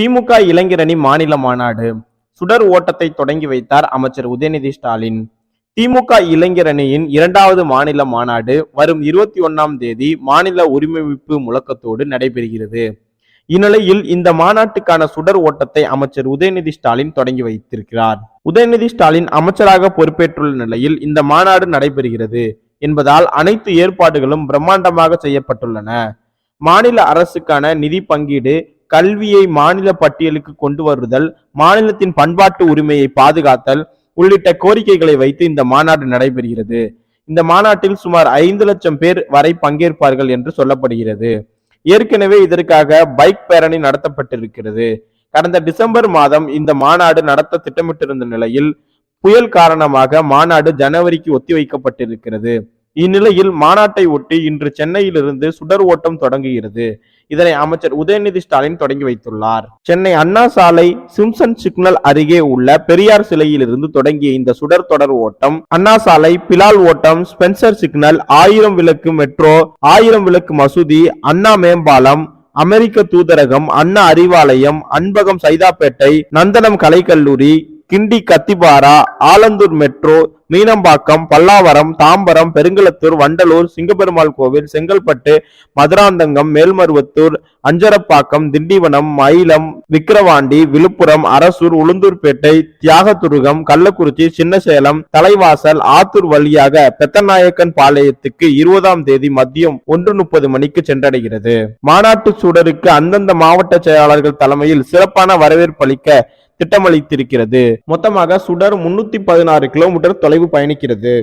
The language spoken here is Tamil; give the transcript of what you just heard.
திமுக இளைஞரணி மாநில மாநாடு. சுடர் ஓட்டத்தை தொடங்கி வைத்தார் அமைச்சர் உதயநிதி ஸ்டாலின். திமுக இளைஞரணியின் இரண்டாவது மாநில மாநாடு வரும் இருபத்தி ஒன்னாம் தேதி மாநில உரிமைப்பு முழக்கத்தோடு நடைபெறுகிறது. இந்நிலையில் இந்த மாநாட்டுக்கான சுடர் ஓட்டத்தை அமைச்சர் உதயநிதி ஸ்டாலின் தொடங்கி வைத்திருக்கிறார். உதயநிதி ஸ்டாலின் அமைச்சராக பொறுப்பேற்றுள்ள நிலையில் இந்த மாநாடு நடைபெறுகிறது என்பதால் அனைத்து ஏற்பாடுகளும் பிரம்மாண்டமாக செய்யப்பட்டுள்ளன. மாநில அரசுக்கான நிதி பங்கீடு கல்வியை மாநில பட்டியலுக்கு கொண்டு வருதல் மாநிலத்தின் பண்பாட்டு உரிமையை பாதுகாத்தல் உள்ளிட்ட கோரிக்கைகளை வைத்து இந்த மாநாடு நடைபெறுகிறது. இந்த மாநாட்டில் சுமார் ஐந்து லட்சம் பேர் வரை பங்கேற்பார்கள் என்று சொல்லப்படுகிறது. ஏற்கனவே இதற்காக பைக் பேரணி நடத்தப்பட்டிருக்கிறது. கடந்த டிசம்பர் மாதம் இந்த மாநாடு நடத்த திட்டமிட்டிருந்த நிலையில் புயல் காரணமாக மாநாடு ஜனவரிக்கு ஒத்திவைக்கப்பட்டிருக்கிறது. இந்நிலையில் மாநாட்டை ஒட்டி இன்று சென்னையிலிருந்து சுடர் ஓட்டம் தொடங்குகிறது. இதனை அமைச்சர் உதயநிதி ஸ்டாலின் தொடங்கி வைத்துள்ளார். சென்னை அண்ணா சாலை சிம்சன் சிக்னல் அருகே உள்ள பெரியார் சிலையிலிருந்து தொடங்கிய இந்த சுடர் தொடர் ஓட்டம் அண்ணா சாலை பிலால் ஓட்டம் ஸ்பென்சர் சிக்னல் ஆயிரம் விளக்கு மெட்ரோ ஆயிரம் விளக்கு மசூதி அண்ணா மேம்பாலம் அமெரிக்க தூதரகம் அண்ணா அறிவாலயம் அன்பகம் சைதாப்பேட்டை நந்தனம் கலைக்கல்லூரி கிண்டி கத்திபாரா ஆலந்தூர் மெட்ரோ மீனம்பாக்கம் பல்லாவரம் தாம்பரம் பெருங்களத்தூர் வண்டலூர் சிங்கப்பெருமாள் கோவில் செங்கல்பட்டு மதுராந்தகம் மேல்மருவத்தூர் அஞ்சரப்பாக்கம் திண்டிவனம் மயிலம் விக்கிரவாண்டி விழுப்புரம் அரசூர் உளுந்தூர்பேட்டை தியாகதுருகம் கள்ளக்குறிச்சி சின்னசேலம் தலைவாசல் ஆத்தூர் வழியாக பெத்தநாயக்கன் பாளையத்துக்கு இருபதாம் தேதி மதியம் ஒன்று முப்பது மணிக்கு சென்றடைகிறது. மாநாட்டு சூடருக்கு அந்தந்த மாவட்ட செயலாளர்கள் தலைமையில் சிறப்பான வரவேற்பு அளிக்க திட்டமளித்திருக்கிறது. மொத்தமாக சுடர் முன்னூத்தி பதினாறு கிலோமீட்டர் தொலைவு பயணிக்கிறது.